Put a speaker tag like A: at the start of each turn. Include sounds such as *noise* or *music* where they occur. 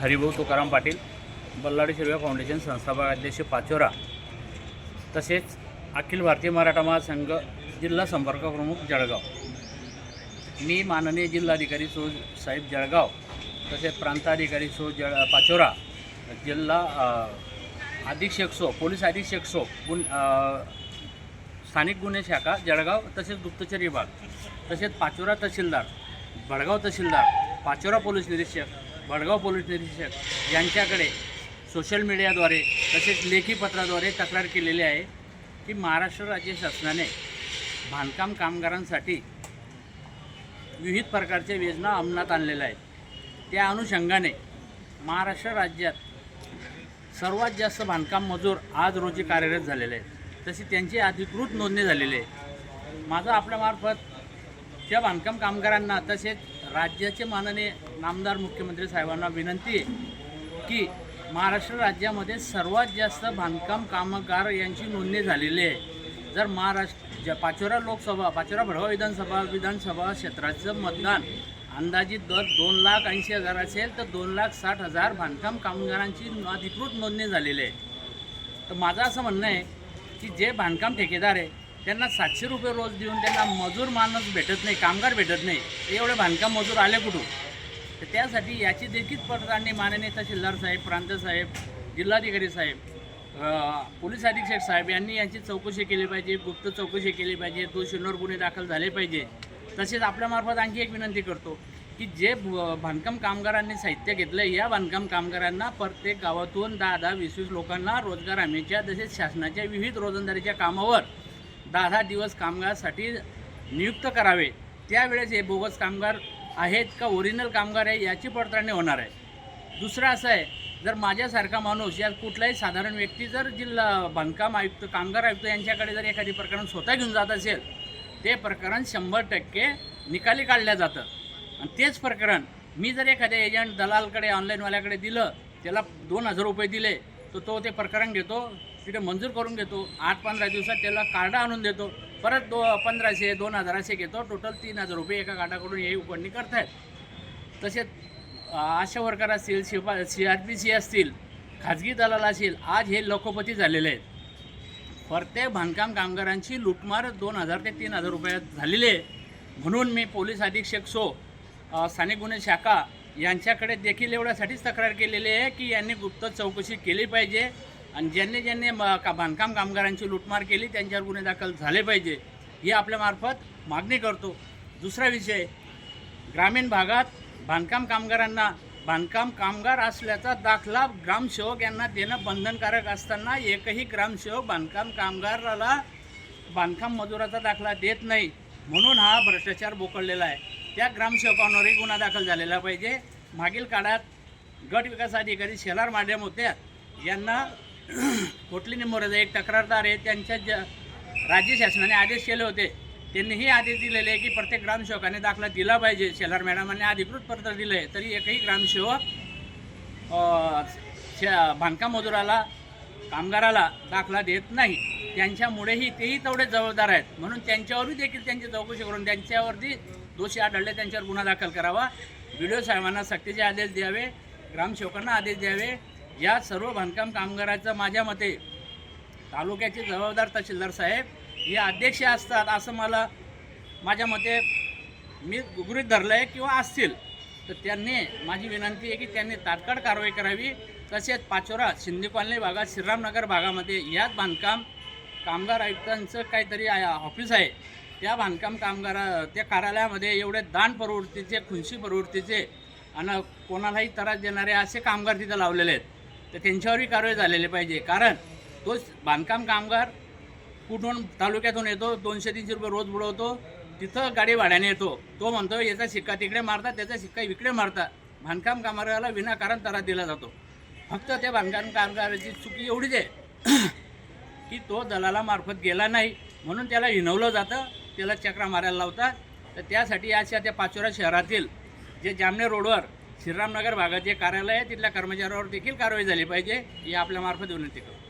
A: हरिभाऊ तुकाराम पाटील बल्लाडी शिरव्या फाउंडेशन संस्थापक अध्यक्ष पाचोरा तसेच अखिल भारतीय मराठा महासंघ जिल्हा संपर्क प्रमुख जळगाव. मी माननीय जिल्हाधिकारी सो साहेब जळगाव तसेच प्रांताधिकारी सो जळ पाचोरा जिल्हा अधीक्षक सो पोलीस अधीक्षक सो गुन स्थानिक गुन्हे शाखा जळगाव तसेच गुप्तचर विभाग तसेच पाचोरा तहसीलदार भडगाव तहसीलदार पाचोरा पोलीस निरीक्षक भडगाव पोलीस निरीक्षक यांच्याकडे सोशल मीडियाद्वारे तसेच लेखी पत्राद्वारे तक्रार केलेली आहे की महाराष्ट्र राज्य शासनाने बांधकाम कामगारांसाठी विविध प्रकारच्या योजना अंमलात आणलेल्या आहेत. त्या अनुषंगाने महाराष्ट्र राज्यात सर्वात जास्त बांधकाम मजूर आज रोजी कार्यरत झालेले आहेत. तशी त्यांची अधिकृत नोंदणी झालेली आहे. माझं आपल्यामार्फत त्या बांधकाम कामगारांना तसेच राज्याचे माननीय नामदार मुख्यमंत्री साहेबांना विनंती आहे की महाराष्ट्र राज्यामध्ये सर्वात जास्त बांधकाम कामगार यांची नोंदणी झालेली आहे. जर महाराष्ट्र ज पाचोरा लोकसभा पाचोरा भडवा विधानसभा विधानसभा क्षेत्राचं मतदान अंदाजित दर दोन लाख ऐंशी हजार असेल तर दोन लाख साठ हजार बांधकाम कामगारांची अधिकृत नोंदणी झालेली आहे. तर माझं असं म्हणणं आहे की जे बांधकाम ठेकेदार आहे त्यांना सातशे रुपये रोज देऊन त्यांना मजूर माणूस भेटत नाही कामगार भेटत नाही. ते एवढे बांधकाम मजूर आले कुठून? तर त्यासाठी याची देखील पडताळणी माननीय तहसीलदार साहेब प्रांत साहेब जिल्हाधिकारी साहेब पोलीस अधीक्षक साहेब यांनी यांची चौकशी केली पाहिजे गुप्त चौकशी केली पाहिजे दोषींवर गुन्हे दाखल झाले पाहिजे. तसेच आपल्यामार्फत आणखी एक विनंती करतो की जे बांधकाम कामगारांनी साहित्य घेतलं या बांधकाम कामगारांना प्रत्येक गावातून दहा दहा वीस वीस लोकांना रोजगार हमीच्या तसेच शासनाच्या विविध रोजंदारीच्या कामावर दहा दहा दिवस कामगारासाठी नियुक्त करावे. त्यावेळेस हे बोगस कामगार आहेत का ओरिजिनल कामगार आहे याची पडताळणी होणार आहे. दुसरं असं आहे जर माझ्यासारखा माणूस या कुठलाही साधारण व्यक्ती जर जिल्हा बांधकाम आयुक्त कामगार आयुक्त यांच्याकडे जर एखादी प्रकरण स्वतः घेऊन जात असेल ते प्रकरण शंभर टक्के निकाली काढलं जातं. आणि तेच प्रकरण मी जर एखाद्या एजंट दलालकडे ऑनलाईनवाल्याकडे दिलं त्याला दोन हजार रुपये दिले तर तो ते प्रकरण घेतो तिथे मंजूर करून घेतो आठ पंधरा दिवसात त्याला कार्ड आणून देतो. परत दो पंधराशे दोन हजाराशे घेतो. टोटल तीन हजार रुपये एका कार्डाकडून हे उघडणी करतायत. तसेच आशा वर्कर असतील शिपा सी आर पी सी असतील खाजगी दलाल असतील आज हे लोकोपती झालेले आहेत. प्रत्येक बांधकाम कामगारांची लुटमार दोन हजार ते तीन हजार रुपयात झालेली आहे. म्हणून मी पोलीस अधीक्षक सो स्थानिक गुन्हे शाखा यांच्याकडे देखील एवढ्यासाठीच तक्रार केलेली आहे की यांनी गुप्त चौकशी केली पाहिजे. आणि ज्यांनी ज्यांनी म- का बांधकाम कामगारांची लुटमार केली त्यांच्यावर गुन्हे दाखल झाले पाहिजे ही आपल्यामार्फत मागणी करतो. दुसरा विषय ग्रामीण भागात बांधकाम कामगारांना बांधकाम कामगार असल्याचा दाखला ग्रामसेवक यांना देणं बंधनकारक असताना एकही ग्रामसेवक बांधकाम कामगाराला बांधकाम मजुराचा दाखला देत नाही म्हणून हा भ्रष्टाचार बोकळलेला आहे. त्या ग्रामसेवकांवरही गुन्हा दाखल झालेला पाहिजे. मागील काळात गट विकास अधिकारी शेलार माध्यम होत्या यांना कोटली निंबोरेचा एक तक्रारदार आहे त्यांच्या ज राज्य शासनाने आदेश केले होते त्यांनीही आदेश दिलेले आहे की प्रत्येक ग्रामसेवकाने दाखला दिला पाहिजे. शेलार मॅडमांनी अधिकृत पत्र दिलं आहे तरी एकही ग्रामसेवक बांधकाम मजुराला कामगाराला दाखला देत नाही. त्यांच्यामुळेही तेही तेवढे जबाबदार आहेत. म्हणून त्यांच्यावरही देखील त्यांची चौकशी करून त्यांच्यावरती दोषी आढळले त्यांच्यावर गुन्हा दाखल करावा. व्हिडिओ साहेबांना सक्तीचे आदेश द्यावे ग्रामसेवकांना आदेश द्यावे. या सर्व बांधकाम कामगाराचं माझ्या मते तालुक्याचे जबाबदार तहसीलदार साहेब हे अध्यक्ष असतात असं मला माझ्या मते मी गृहीत धरलं आहे किंवा असतील तर त्यांनी माझी विनंती आहे की त्यांनी तात्काळ कारवाई करावी. तसेच पाचोरा शिंदे कॉलनी भागात श्रीरामनगर भागामध्ये याच बांधकाम कामगार आयुक्तांचं काहीतरी ऑफिस आहे. त्या बांधकाम कामगारा त्या कार्यालयामध्ये एवढे दान प्रवृत्तीचे खुनशी प्रवृत्तीचे आणि कोणालाही त्रास देणारे असे कामगार तिथं लावलेले आहेत. तर त्यांच्यावरही कारवाई झालेली पाहिजे. कारण तोच बांधकाम कामगार कुठून तालुक्यातून येतो दोनशे तीनशे रुपये रोज बुडवतो तिथं गाडी भाड्याने येतो. तो म्हणतो याचा शिक्का तिकडे मारतात त्याचा शिक्का इकडे मारतात. बांधकाम कामगाराला विनाकारण त्रास दिला जातो. फक्त त्या बांधकाम कामगाराची चुकी एवढीच आहे *clears throat* की तो दलालामार्फत गेला नाही म्हणून त्याला हिनवलं जातं त्याला चक्रा मारायला लावतात. तर त्यासाठी अशा त्या पाचोरा शहरातील जे जामनेर रोडवर श्रीरामनगर भागात जे कार्यालय आहे तिथल्या कर्मचाऱ्यावर देखील कारवाई झाली पाहिजे ही आपल्यामार्फत विनंती करू